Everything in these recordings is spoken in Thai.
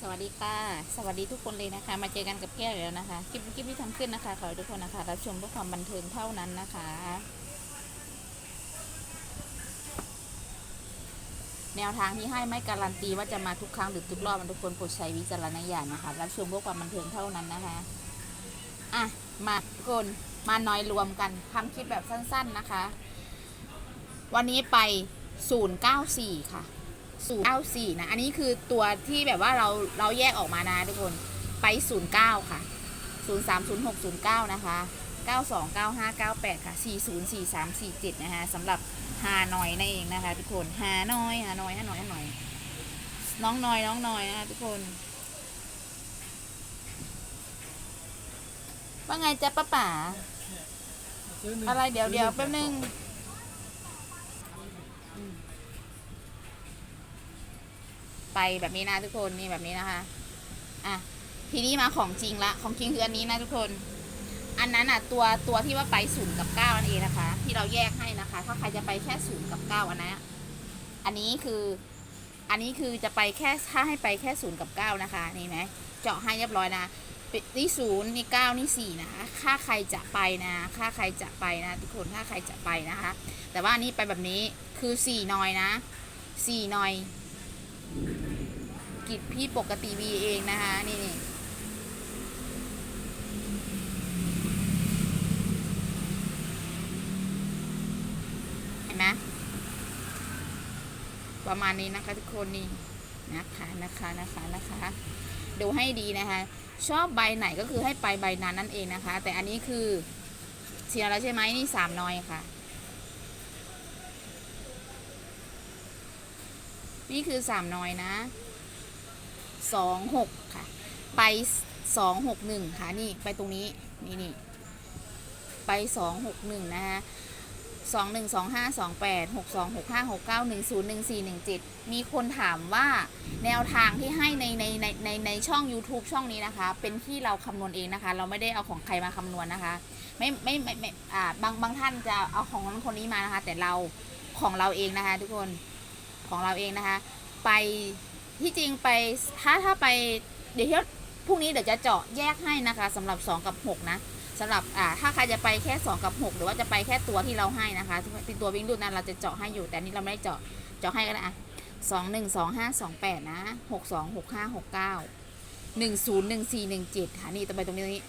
สวัสดีค่ะ สวัสดีทุกคนเลยนะคะ มาเจอกันกับแก้วแล้วนะคะ คลิปคลิปที่ทำขึ้นนะคะ ขอให้ทุกคนนะคะ รับชมเพื่อความบันเทิงเท่านั้นนะคะ แนวทางที่ให้ไม่การันตีว่าจะมาทุกครั้งหรือทุกรอบทุกคนโปรดใช้วิจารณญาณนะคะ รับชมเพื่อความบันเทิงเท่านั้นนะคะ อะ มาทุกคนมาน้อยรวมกันทำคลิปแบบสั้น ๆนะคะ วันนี้ไป 094 ค่ะ ศูนย์เก้าสี่นะ อันนี้คือตัวที่แบบว่าเราเราแยกออกมานะทุกคน ไปศูนย์เก้าค่ะศูนย์สามศูนย์หกศูนย์เก้านะคะเก้าสองเก้าห้าเก้าแปดค่ะสี่ศูนย์สี่สามสี่เจ็ดนะคะสำหรับฮานอยนั่นเองนะคะ ทุกคนฮานอยฮานอยฮานอยฮานอย น้องนอยน้องนอยนะคะทุกคน ว่าไงจ๊ะป้าป๋าอะไรเดี๋ยวเดี๋ยวแป๊บนึง ไปแบบนี้นะทุกคนนี่แบบนี้นะคะอะทีนี้มาของจริงละของจริงคืออันนี้นะทุกคน อันนั้นอะตัวตัวที่ว่าไปศูนย์กับเก้านั่นเองนะคะ ที่เราแยกให้นะคะ ถ้าใครจะไปแค่ศูนย์กับเก้าอันนั้อันนี้คืออันนี้คือจะไปแค่ถ้าให้ไปแค่ศูนย์กับเก้านะคะนี่ไหมเจาะให้เรียบร้อยนะนี่ศูนย์นี่เก้านี่สี่นะคะค่าใครจะไปนะค่าใครจะไปนะ ทุกคนถ้าใครจะไปนะคะ แต่ว่าอันนี้ไปแบบนี้คือสี่นอยนะสี่นอย กิจพี่ปกติวีเองนะคะ นี่นี่เห็นไหมประมาณนี้นะคะทุกคนนี่นะคะนะคะนะคะนะคะดูให้ดีนะคะ ชอบใบไหนก็คือให้ไปใบนั้นนั่นเองนะคะ แต่อันนี้คือเชียร์แล้วใช่ไหมนี่สามนอยค่ะ นี่คือสามนอยนะ สองหกค่ะ ไปสองหกหนึ่งค่ะนี่ไปตรงนี้นี่นี่ไปสองหกหนึ่งนะคะสองหนึ่งสองห้าสองแปดหกสองหกห้าหกเก้าหนึ่งศูนย์หนึ่งสี่หนึ่งเจ็ดมีคนถามว่าแนวทางที่ให้ในในในในในช่อง YouTube ช่องนี้นะคะ เป็นที่เราคำนวณเองนะคะ เราไม่ได้เอาของใครมาคำนวณนะคะ ไม่ไม่ไม่ไม่อ่าบางบางท่านจะเอาของคนคนนี้มานะคะ แต่เราของเราเองนะคะ ทุกคนของเราเองนะคะ ไป ที่จริงไปถ้าถ้าไปเดี๋ยวเที่ยวพรุ่งนี้เดี๋ยวจะเจาะแยกให้นะคะสำหรับ 2 กับ 6 นะสำหรับอ่าถ้าใครจะไปแค่ 2 กับ 6 หรือว่าจะไปแค่ตัวที่เราให้นะคะที่ตัววิ่งดูดนั้นเราจะเจาะให้อยู่ แต่นนี่เราไม่ได้เจาะเจาะให้ก็ได้อะสองหนึ่งสองห้าสองแปดนะหกสองหกห้าหกเก้าหนึ่งศูนย์หนึ่งสี่หนึ่งเจ็ดค่ะนี่ต่อไปตรงนี้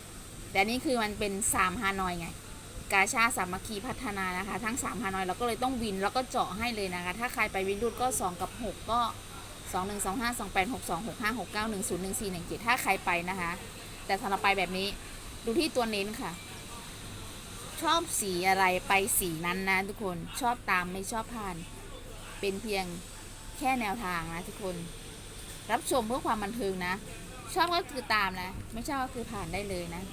แต่นี่คือมันเป็นสามฮานอยไง กาชาสามัคคีพัฒนานะคะ ทั้ง3ฮานอยเราก็เลยต้องวินแล้วก็เจาะให้เลยนะคะ ถ้าใครไปวินดูดก็2กับ6ก็ 1 2 5 2 8 6 2 6 5 6 9 1 0 1 4 1 7ถ้าใครไปนะคะ แต่สำหรับไปแบบนี้ดูที่ตัวเน้นค่ะ ชอบสีอะไรไปสีนั้นนะทุกคนชอบตามไม่ชอบผ่าน เป็นเพียงแค่แนวทางนะทุกคน รับชมเพื่อความบันเทิงนะ ชอบก็คือตามนะ ไม่ชอบก็คือผ่านได้เลยนะ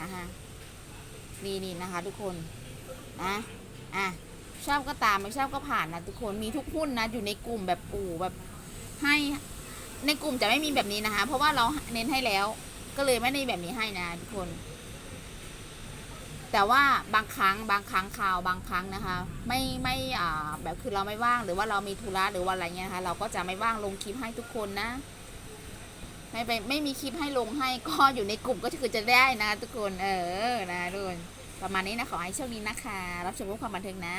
นะคะนี่นี่นะคะทุกคนนะอะชอบก็ตามไม่ชอบก็ผ่านนะทุกคนมีทุกหุ้นนะอยู่ในกลุ่มแบบปู่แบบให้ในกลุ่มจะไม่มีแบบนี้นะคะ เพราะว่าเราเน้นให้แล้ว ก็เลยไม่ได้แบบนี้ให้นะทุกคน แต่ว่าบางครั้งบางครั้งข่าวบางครั้งนะคะ ไม่ไม่อ่าแบบคือเราไม่ว่างหรือว่าเรามีธุระหรือว่าอะไรเงี้ยนะคะ เราก็จะไม่ว่างลงคลิปให้ทุกคนนะ ไม่ไปไม่มีคลิปให้ลงให้ก็อยู่ในกลุ่มก็คือจะได้นะ ทุกคน เออ นะทุกคนประมาณนี้นะขอให้โชคดีนะคะ รับชมเพื่อความบันเทิงนะ